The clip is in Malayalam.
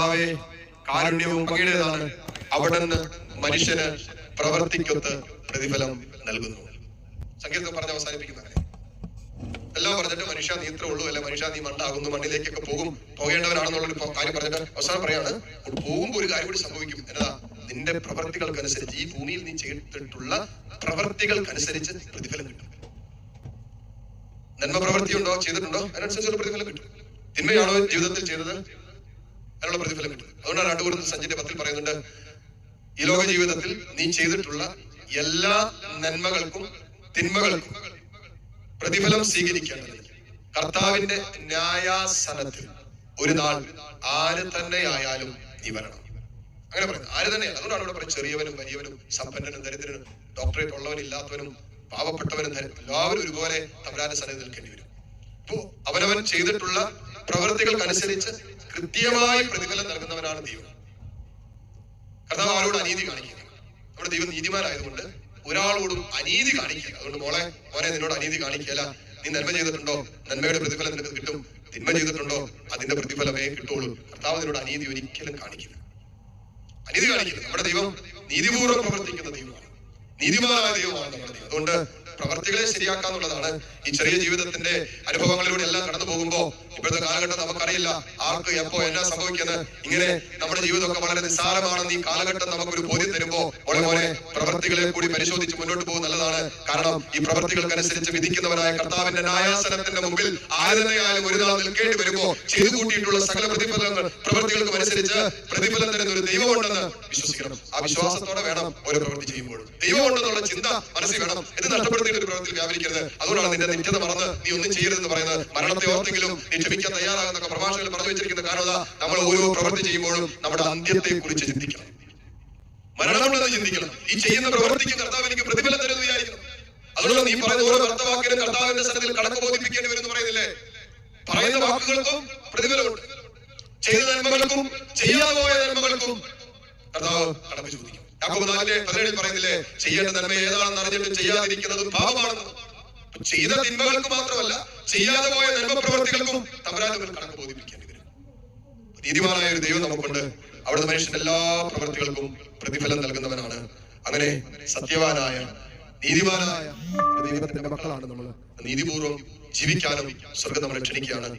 കർത്താവെ കാരുണ്യവും അങ്ങയുടേതാണ് അവിടെ നിന്ന് മനുഷ്യന് പ്രവർത്തിക്കൊത്ത് പ്രതിഫലം നൽകുന്നു. സങ്കീർത്തം പറഞ്ഞ് അവസാനിപ്പിക്കുന്നവരെ എല്ലാം പറഞ്ഞിട്ട് മനുഷ്യ നീ ഇത്ര ഉള്ളൂ അല്ലെ മനുഷ്യ നീ മണ്ണാകുന്നു മണ്ണിലേക്കൊക്കെ പോകും. പോകേണ്ടവരാണെന്നുള്ള ഒരു കാര്യം പറഞ്ഞിട്ട് അവസാനം പറയാണ് പോകുമ്പോൾ ഒരു കാര്യം കൂടി സംഭവിക്കും. എന്നതാ നിന്റെ പ്രവർത്തികൾക്കനുസരിച്ച് ഈ ഭൂമിയിൽ നീ ചെയ്തിട്ടുള്ള പ്രവർത്തികൾക്കനുസരിച്ച് പ്രതിഫലം കിട്ടും. നന്മ പ്രവൃത്തി ഉണ്ടോ ചെയ്തിട്ടുണ്ടോ? അതിനനുസരിച്ചുള്ള പ്രതിഫലം കിട്ടും. തിന്മയാണോ ജീവിതത്തിൽ ചെയ്തത്? അതിനുള്ള പ്രതിഫലം കിട്ടും. അതുകൊണ്ടാണ് രണ്ടുപേരും സഞ്ജന്റെ പത്തിൽ പറയുന്നുണ്ട് ഈ ലോക ജീവിതത്തിൽ നീ ചെയ്തിട്ടുള്ള എല്ലാ നന്മകൾക്കും തിന്മകൾക്കും പ്രതിഫലം സ്വീകരിക്കേണ്ടത് കർത്താവിന്റെ ന്യായാസനത്തിൽ ഒരു നാൾ ആര് തന്നെയായാലും നീ വരണം. അങ്ങനെ പറയുന്നത് ആര് തന്നെ അതുകൊണ്ടാണ് ഇവിടെ പറയുന്നത് ചെറിയവനും വലിയവനും സമ്പന്നനും ദരിദ്രനും ഡോക്ടറേറ്റ് ഉള്ളവനും ഇല്ലാത്തവനും പാവപ്പെട്ടവനും എല്ലാവരും ഒരുപോലെ തമ്പുരാന്റെ സന്നിധി നിൽക്കേണ്ടി വരും. അപ്പോ അവനവൻ ചെയ്തിട്ടുള്ള പ്രവൃത്തികൾക്കനുസരിച്ച് കൃത്യമായി പ്രതിഫലം നൽകുന്നവനാണ് ദൈവം. കർത്താവ് അവരോട് അനീതി കാണിക്കുക നമ്മുടെ ദൈവം നീതിമാനായതുകൊണ്ട് ഒരാളോടും അനീതി കാണിക്കുക അതുകൊണ്ട് മോളെ മോനെ നിന്നോട് അനീതി കാണിക്കല നീ നന്മ ചെയ്തിട്ടുണ്ടോ? നന്മയുടെ പ്രതിഫലം നിനക്ക് കിട്ടും. തിന്മ ചെയ്തിട്ടുണ്ടോ? അതിന്റെ പ്രതിഫലമേ കിട്ടുള്ളൂ. കർത്താവ് നിന്നോട് അനീതി ഒരിക്കലും കാണിക്കില്ല. അനീതി കാണിക്കില്ല. നമ്മുടെ ദൈവം നീതിപൂർവം പ്രവർത്തിക്കുന്ന ദൈവമാണ്. നീതിമാനായ ദൈവമാണ് നമ്മുടെ ദൈവം. അതുകൊണ്ട് പ്രവർത്തികളെ ശരിയാക്കാന്നുള്ളതാണ് ഈ ചെറിയ ജീവിതത്തിന്റെ അനുഭവങ്ങളിലൂടെ എല്ലാം കടന്നു പോകുമ്പോ ഇപ്പോഴത്തെ കാലഘട്ടം നമുക്കറിയില്ല. ആർക്ക് എപ്പോ എന്നാ സംഭവിക്കുന്നത്. ഇങ്ങനെ നമ്മുടെ ജീവിതമൊക്കെ വളരെ നിസ്സാരമാണെന്ന് ഈ കാലഘട്ടം നമുക്കൊരു ബോധ്യം തരുമ്പോ മോനെ പ്രവർത്തികളെ കൂടി പരിശോധിച്ച് മുന്നോട്ട് പോകും നല്ലതാണ്. കാരണം ഈ പ്രവർത്തികൾക്കനുസരിച്ച് വിധിക്കുന്നവരായ കർത്താവിന്റെ ന്യായാസനത്തിന്റെ മുമ്പിൽ ആര് തന്നെയായാലും ഒരു നാൾ നിൽക്കേണ്ടി വരുമ്പോ ചെയ്തു കൂട്ടിയിട്ടുള്ള സകല പ്രതിഫലങ്ങൾ പ്രവർത്തികൾക്കും അനുസരിച്ച് പ്രതിഫലം തരുന്ന ഒരു ദൈവമുണ്ടെന്ന് വിശ്വസിക്കണം. ആ വിശ്വാസത്തോടെ വേണം ഓരോ പ്രവൃത്തി ചെയ്യുമ്പോൾ ദൈവമുണ്ടെന്നുള്ള ചിന്ത മനസ്സിൽ വേണം. ഇത് നഷ്ടപ്പെടുത്തിയിട്ട് ഒരു പ്രവൃത്തിയിൽ വ്യാപരിക്കരുത്. അതുകൊണ്ടാണ് നിന്റെ നിത്യത മറന്ന് നീ ഒന്നും ചെയ്യരുതെന്ന് പറയുന്നത്. മരണത്തെ ഓർത്തെങ്കിലും നീ ക്ഷമിക്കാൻ തയ്യാറാകുന്നൊക്കെ പ്രഭാഷകൻ പറഞ്ഞു വെച്ചിരിക്കുന്ന കാരണം നമ്മൾ ഓരോ പ്രവൃത്തി ചെയ്യുമ്പോഴും നമ്മുടെ അന്ത്യത്തെ കുറിച്ച് ചിന്തിക്കണം. മരണമുള്ളത് ചിന്തിക്കണം. ഈ ചെയ്യുന്ന പ്രവൃത്തിക്ക് കർത്താവ് എനിക്ക് പ്രതിഫലം തരുന്നു വിചാരിക്കണം. അതുകൊണ്ട് നീ പറയുന്ന ഓരോ കർത്തവാക്കിനും കർത്താവിന്റെ സ്ഥലത്തിൽ കണക്ക് ബോധിപ്പിക്കേണ്ടി വരും എന്ന് പറയുന്നില്ലേ? പറയുന്ന വാക്കുകൾക്കും പ്രതിഫലമുണ്ട്. ചെയ്ത നന്മകൾക്കും ചെയ്യാതെ പോയ നന്മകൾക്കും കർത്താവ് കടമ ചോദിക്കും. പറയുന്നില്ലേ ചെയ്യേണ്ട നന്മ ഏതാണെന്ന് അറിഞ്ഞിട്ട് ചെയ്യാതിരിക്കുന്നത് പാപമാണെന്ന് ചെയ്ത തിന്മകൾക്ക് മാത്രമല്ല ചെയ്യാതെ പോയ നന്മ പ്രവർത്തികൾക്കും തമ്പരാജുകൾ കണക്ക് ബോധിപ്പിക്കേണ്ടി വരും നീതിമാനായ ഒരു ദൈവം നമുക്കുണ്ട്. അവിടുത്തെ മനുഷ്യന്റെ എല്ലാ പ്രവർത്തികൾക്കും പ്രതിഫലം നൽകുന്നവനാണ്. അങ്ങനെ സത്യവാനായ നീതിമാനായ ദൈവത്തിന്റെ മക്കളാണ് നമ്മൾ നീതിപൂർവം ജീവിക്കാനും സ്വർഗം നമ്മളെ ക്ഷണിക്കുകയാണ്.